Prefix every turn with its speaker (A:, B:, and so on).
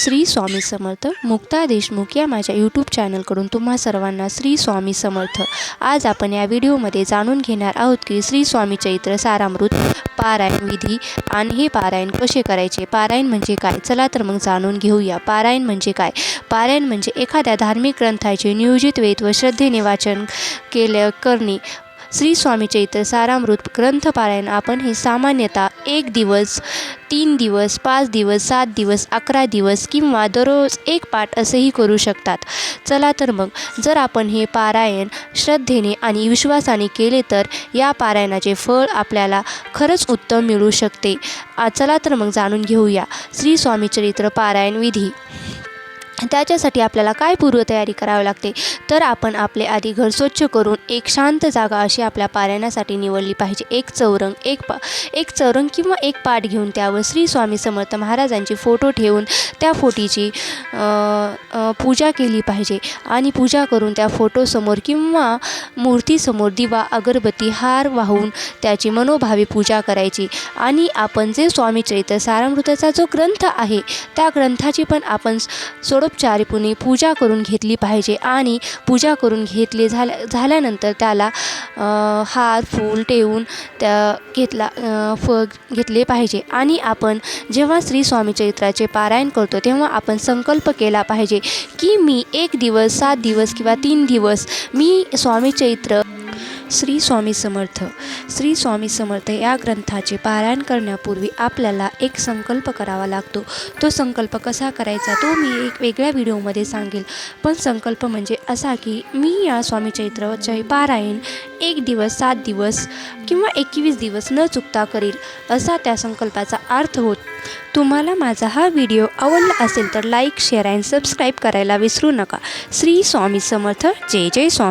A: श्री स्वामी समर्थ. मुक्ता देशमुख या माझ्या यूट्यूब चॅनलकडून तुम्हा सर्वांना श्री स्वामी समर्थ. आज आपण या व्हिडिओमध्ये जाणून घेणार आहोत की श्री स्वामी चैत्र सारामृत पारायण विधी आणि हे पारायण कसे करायचे? पारायण म्हणजे काय? चला तर मग जाणून घेऊया. पारायण म्हणजे काय? पारायण म्हणजे एखाद्या धार्मिक ग्रंथाचे नियोजित वेद व श्रद्धेने वाचन केले करणे. श्री स्वामी चैत्र सारामृत ग्रंथपारायण. आपण हे सामान्यतः एक दिवस तीन दिवस पाच दिवस सात दिवस अकरा दिवस किंवा दररोज एक पाठ असेही करू शकतात. चला तर मग जर आपण हे पारायण श्रद्धेने आणि विश्वासाने केले तर या पारायणाचे फळ आपल्याला खरंच उत्तम मिळू शकते. चला तर मग जाणून घेऊया. श्री स्वामी चरित्र पारायण विधी. त्याच्यासाठी आपल्याला काय पूर्वतयारी करावी लागते? तर आपण आपले आधी घर स्वच्छ करून एक शांत जागा अशी आपल्या पारायणासाठी निवडली पाहिजे. एक चौरंग एक पा एक चौरंग किंवा एक पाठ घेऊन त्यावर श्री स्वामी समर्थ महाराजांची फोटो ठेवून त्या फोटीची पूजा केली पाहिजे. आणि पूजा करून त्या फोटोसमोर किंवा मूर्तीसमोर दिवा अगरबत्ती हार वाहून त्याची मनोभावे पूजा करायची. आणि आपण जे स्वामी चरित्र सारामृताचा जो ग्रंथ आहे त्या ग्रंथाची पण आपण सोडोपचारीपणे पूजा करून घेतली पाहिजे आणि पूजा करून घेतली झाल्या झाल्यानंतर त्याला हार फूल ठेवून त्या घेतला फ घेतले पाहिजे. आणि आपण जेव्हा श्री स्वामी चरित्राचे पारायण करतो तेव्हा आपण संकल्प केला पाहिजे की मी एक दिवस सात दिवस किंवा तीन दिवस मी स्वामी चरित्र श्री स्वामी समर्थ. श्री स्वामी समर्थ या ग्रंथाचे पारायण करण्यापूर्वी आपल्याला एक संकल्प करावा लागतो. तो संकल्प कसा करायचा तो मी एक वेगळ्या व्हिडिओमध्ये सांगेल. पण संकल्प म्हणजे असा की मी या स्वामी चैत्रचे पारायण एक दिवस सात दिवस किंवा एकवीस दिवस न चुकता करील असा त्या संकल्पाचा अर्थ होत. तुम्हाला माझा हा व्हिडिओ आवडला असेल तर लाईक शेअर अँड सबस्क्राईब करायला विसरू नका. श्री स्वामी समर्थ. जय जय स्वामी.